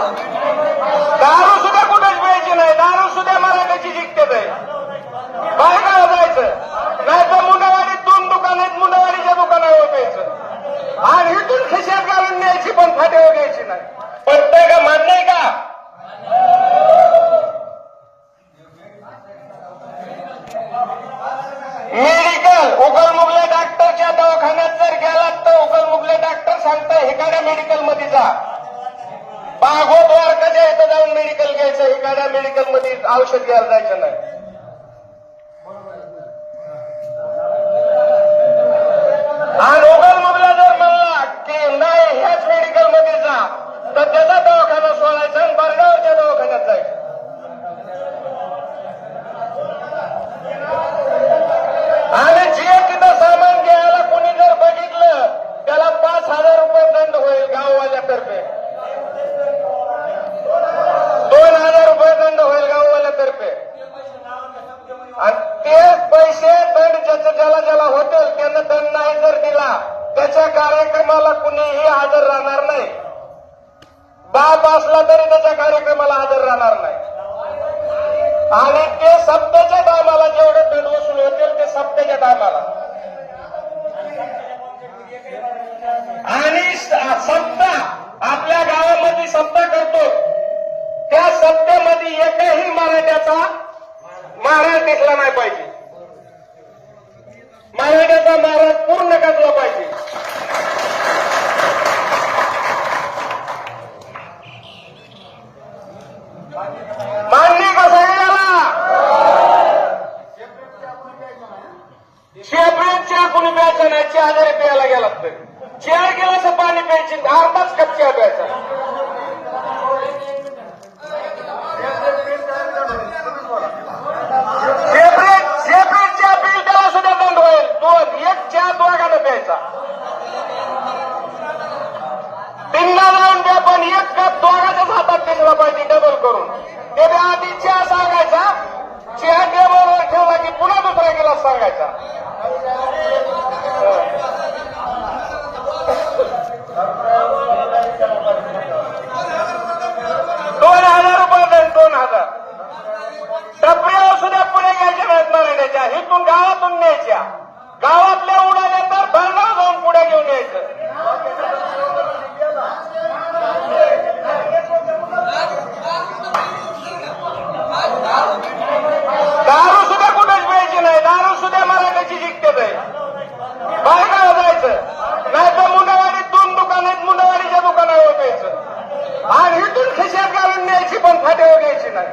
दारू सुद्धा कुठेच मिळायची नाही. दारू सुद्धा मला मराठ्याची शिकते बाहेर जायचं. नाही तर मुंडवाडीत दोन दुकान आहेत मुंडवाडीच्या दुकानावर प्यायचं आणि इथून खिशात घालून न्यायची पण फाट्यावर घ्यायची नाही. पटतंय का? मान्य का? मेडिकल उगलमुगल्या डॉक्टरच्या दवाखान्यात जर गेलात तर उगलमुगले डॉक्टर सांगता एखाद्या मेडिकलमध्ये जा. बागो द्वारकाच्या इथं जाऊन मेडिकल घ्यायचं एखाद्या मेडिकलमध्ये औषध घ्यायला जायचं नाही. हा लोकल मधला जर म्हणला की नाही ह्याच मेडिकलमध्ये जा. तर त्याचा ज्याला ज्याला होतील त्यानं दंड नाही जर दिला त्याच्या कार्यक्रमाला कुणीही हजर राहणार नाही. बाप असला तरी त्याच्या कार्यक्रमाला हजर राहणार नाही. आणि ते सप्त्याच्या टायमाला जेवढे दंड वसूल होतील ते सप्त्याच्या टायमाला. आणि सत्ता आपल्या गावामध्ये सत्ता करतो. त्या सत्तेमध्ये एकही मराठ्याचा महाराज दिसला नाही पाहिजे. मराठ्याचा महाराज पूर्ण कसला पाहिजे. मान्य का सगळ्याला शेपरेट चहा कुणी प्यायचं नाही चहा जरी प्यायला गेला तर. चार गेल्याचं पाणी प्यायची अर्धाच कप चहा प्यायचा सेपरेट सेपरेट चहा पिल त्याला सुद्धा दंड होईल दोन एक चहा दोघांना पिंगा लावून द्या पण एक कप दोघाच्याच हातात दिसला पाहिजे डबल करून. ते आधी चहा सांगायचा. चहा टेबलवर ठेवला की पुन्हा दुसरा गिलास सांगायचा. दोन हजार रुपये दंड दोन हजार. टपऱ्यावर सुद्धा पुढे घ्यायच्या नाहीत मराठ्याच्या हितून गावातून न्यायच्या. गावातल्या उडाल्या तर भरणाव जाऊन पुढे घेऊन यायचं दारू सुद्धा कुठेच प्यायची नाही दारू सुद्धा मराठ्याची जिंकते बाहेर जायचं नाही तर मुंडवाडीत दोन दुकान आहेत मुंडवाडीच्या दुकानावर प्यायचं आणि इथून खिशात घालून न्यायची पण फाट्यावर घ्यायची नाही.